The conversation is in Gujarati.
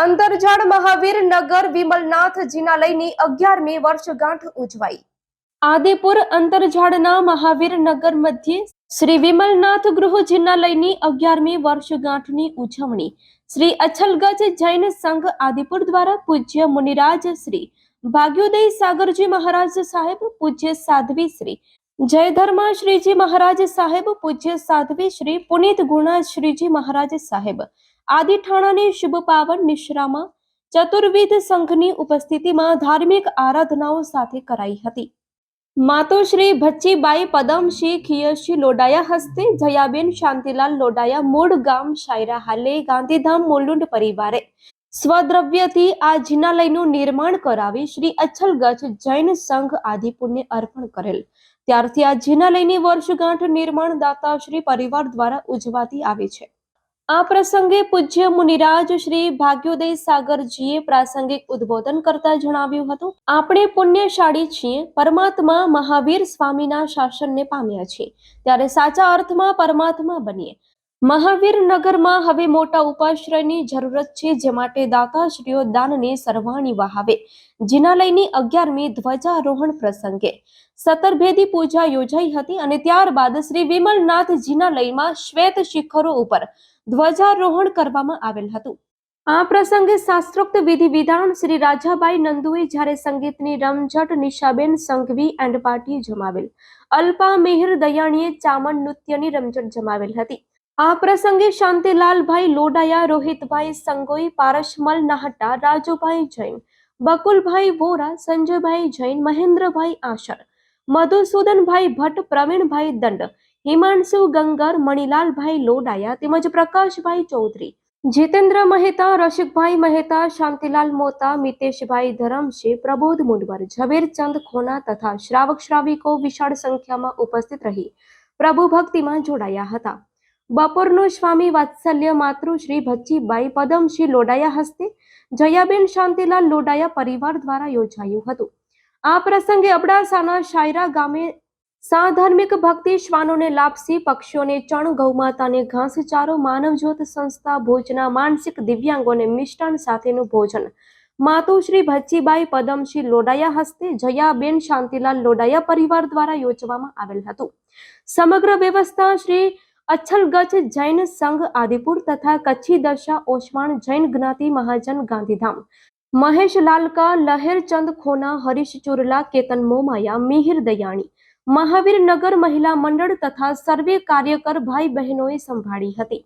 અંતરજાળ મહાવીર નગર વિમલનાથ જિનાલયની અગિયારમી વર્ષગાંઠ ઉજવાઈ. આદેપુર અંતરજાળના મહાવીર નગર મધ્યે શ્રી વિમલનાથ ગૃહ જિનાલયની અગિયારમી વર્ષગાંઠની ઉજવણી. શ્રી અછલગજ જૈન સંઘ આદિપુર દ્વારા પૂજ્ય મુનિરાજ શ્રી, ભાગ્યોદય સાગરજી મહારાજ સાહેબ પૂજ્ય સાધ્વી શ્રી, જયધર્મા શ્રીજી મહારાજ સાહેબ પૂજ્ય સાધ્વી શ્રી, પુનિત ગુણા શ્રીજી મહારાજ સાહેબ આદિ ઠાણાની શુભ પાવન નિશ્રામાં ચતુર્વિધ સંઘની ઉપસ્થિતિમાં ધાર્મિક આરાધનાઓ સાથે કરાઈ હતી. માતોશ્રી ભચ્ચીબાઈ પદમશી ખિયશી લોડાયા હસ્તે, જયાબેન શાંતિલાલ લોડાયા, મૂળ ગામ શાયરા હાલે, ગાંધીધામ મુલુંડ પરિવારે સ્વદ્રવ્યથી આ જિનાલયનું નિર્માણ કરાવી શ્રી અચ્છલગઢ જૈન સંઘ આદિપુરને અર્પણ કરેલ. ત્યારથી આ જિનાલયની વર્ષગાંઠ નિર્માણ દાતા શ્રી પરિવાર દ્વારા ઉજવાતી આવે છે. આ પ્રસંગે પૂજ્ય મુનિરાજ શ્રી ભાગ્યોદય સાગરજીએ પ્રાસંગિક ઉદ્બોધન કરતા જણાવ્યું હતું. આપણે પુણ્યશાળી છીએ, પરમાત્મા મહાવીર સ્વામીના શાસનને પામ્યા છીએ. ત્યારે સાચા અર્થમાં પરમાત્મા બનીએ. મહાવીર નગરમાં હવે મોટા ઉપાશ્રયની જરૂરત છે, જે માટે દાતાશ્રીઓ દાનને સરવાણી વહાવે. જિનાલયની અગિયારમી ધ્વજારોહણ પ્રસંગે સતરભેદી પૂજા યોજાઈ હતી અને ત્યારબાદ શ્રી વિમલનાથ જિનાલયમાં શ્વેત શિખરો ઉપર ધ્વજારોહણ કરવામાં આવેલ હતું. આ પ્રસંગે શાસ્ત્રોક્ત વિધિ વિધાન શ્રી રાજાબાઈ નંદુએ જ્યારે સંગીતની રમઝટ, નિશાબેન, સંઘવી એન્ડ પાર્ટી જમાવેલ. અલ્પા, મેહર, દયાણીએ ચામણ નૃત્યની રમઝટ જમાવેલ હતી. આ પ્રસંગે શાંતિલાલભાઈ લોડાયા, રોહિતભાઈ સંગોઈ, પારસમલ નાહટા, રાજુભાઈ જૈન, બકુલભાઈ વોરા, સંજયભાઈ જૈન, મહેન્દ્રભાઈ આશર, મધુસૂદનભાઈ ભટ્ટ, પ્રવીણભાઈ દંડ, હિમાંશુ ગંગર, મણિલાલભાઈ લોડાયા તેમજ પ્રકાશભાઈ ચૌધરી, જીતેન્દ્ર મહેતા, રસિકભાઈ મહેતા, શાંતિલાલ મોતા, મિતેશભાઈ ધરમશે, પ્રબોધ મુંડવર ઝવેરચંદ ખોના તથા શ્રાવક શ્રાવિકો વિશાળ સંખ્યામાં ઉપસ્થિત રહી પ્રભુ ભક્તિમાં જોડાયા હતા. બપોરનું સ્વામી વાત્સલ્ય માતૃશ્રી ભચ્ચીબાઈ પદમશ્રી લોડાયા હસ્તે, જયાબેન શાંતિલાલ લોડાયા પરિવાર દ્વારા યોજાયું હતું. આ પ્રસંગે અબડાસાના શાયરા ગામે સાધાર્મિક ભક્તિ શ્વાનોને લાપસી પક્ષીઓને ચણ ગૌમાતાને ઘાસચારો, માનવજ્યોત સંસ્થા ભોજના માનસિક દિવ્યાંગોને મિષ્ટાન સાથેનું ભોજન. માતુશ્રી ભચ્ચીબાઈ પદમશ્રી લોડાયા હસ્તે, જયાબેન શાંતિલાલ લોડાયા પરિવાર દ્વારા યોજવામાં આવેલ હતું. સમગ્ર વ્યવસ્થા શ્રી અચ્છલગજ જૈન સંઘ આદિપુર તથા કચ્છી દશા ઓસમાણ જૈન જ્ઞાતિ મહાજન ગાંધીધામ. મહેશ લાલકા લહેરચંદ ખોના, હરીશ ચુરલા, કેતન મોમાયા, મિહિર દયાણી. મહાવીર નગર મહિલા મંડળ તથા સર્વે કાર્યકર ભાઈ બહેનોએ સંભાળી હતી.